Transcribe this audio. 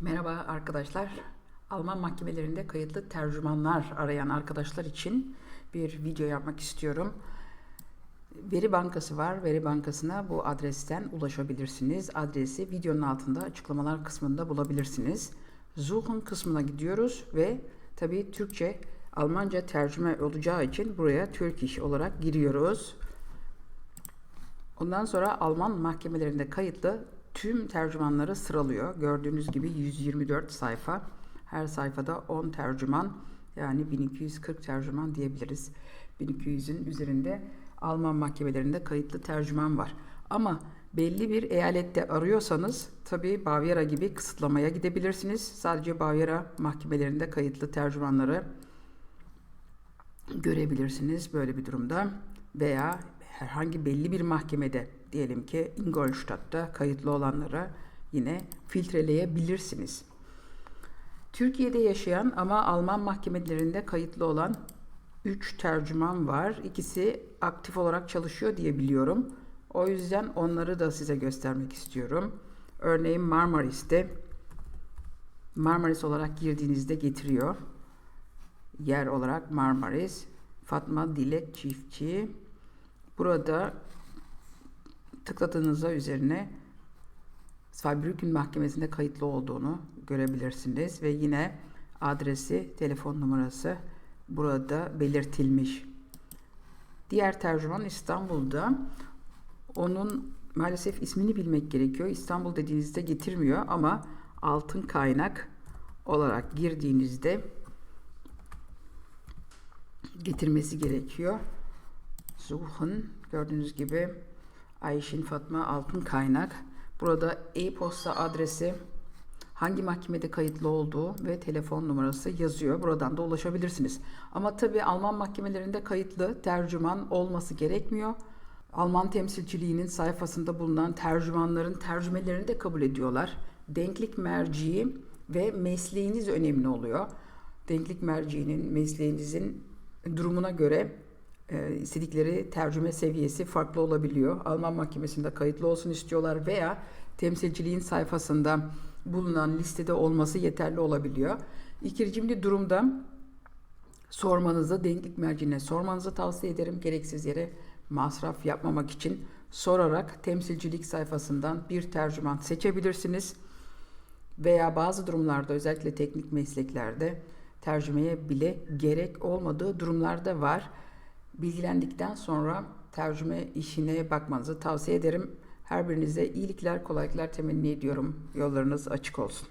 Merhaba arkadaşlar. Alman mahkemelerinde kayıtlı tercümanlar arayan arkadaşlar için bir video yapmak istiyorum. Veri bankası var. Veri bankasına bu adresten ulaşabilirsiniz. Adresi videonun altında açıklamalar kısmında bulabilirsiniz. Suchen kısmına gidiyoruz ve tabii Türkçe, Almanca tercüme olacağı için buraya Turkish olarak giriyoruz. Ondan sonra Alman mahkemelerinde kayıtlı tüm tercümanları sıralıyor. Gördüğünüz gibi 124 sayfa. Her sayfada 10 tercüman yani 1240 tercüman diyebiliriz. 1200'ün üzerinde Alman mahkemelerinde kayıtlı tercüman var. Ama belli bir eyalette arıyorsanız tabi Bavyera gibi kısıtlamaya gidebilirsiniz. Sadece Bavyera mahkemelerinde kayıtlı tercümanları görebilirsiniz böyle bir durumda. Veya herhangi belli bir mahkemede diyelim ki Ingolstadt'ta kayıtlı olanlara yine filtreleyebilirsiniz. Türkiye'de yaşayan ama Alman mahkemelerinde kayıtlı olan 3 tercüman var. İkisi aktif olarak çalışıyor diye biliyorum. O yüzden onları da size göstermek istiyorum. Örneğin Marmaris'te Marmaris olarak girdiğinizde getiriyor. Yer olarak Marmaris. Fatma Dilek Çiftçi. Burada tıkladığınızda üzerine Zweibrücken Mahkemesi'nde kayıtlı olduğunu görebilirsiniz ve yine adresi, telefon numarası burada belirtilmiş. Diğer tercüman İstanbul'da. Onun maalesef ismini bilmek gerekiyor. İstanbul dediğinizde getirmiyor ama altın kaynak olarak girdiğinizde getirmesi gerekiyor. Suchen gördüğünüz gibi Ayşin Fatma Altın Kaynak. Burada e-posta adresi, hangi mahkemede kayıtlı olduğu ve telefon numarası yazıyor. Buradan da ulaşabilirsiniz. Ama tabii Alman mahkemelerinde kayıtlı tercüman olması gerekmiyor. Alman temsilciliğinin sayfasında bulunan tercümanların tercümelerini de kabul ediyorlar. Denklik merciği ve mesleğiniz önemli oluyor. Denklik merciğinin mesleğinizin durumuna göre e, istedikleri tercüme seviyesi farklı olabiliyor. Alman mahkemesinde kayıtlı olsun istiyorlar veya temsilciliğin sayfasında bulunan listede olması yeterli olabiliyor. İkinci durumda sormanızı, denklik merciğine sormanızı tavsiye ederim. Gereksiz yere masraf yapmamak için sorarak temsilcilik sayfasından bir tercüman seçebilirsiniz. Veya bazı durumlarda özellikle teknik mesleklerde tercümeye bile gerek olmadığı durumlarda var. Bilgilendikten sonra tercüme işine bakmanızı tavsiye ederim. Her birinize iyilikler, kolaylıklar temenni ediyorum. Yollarınız açık olsun.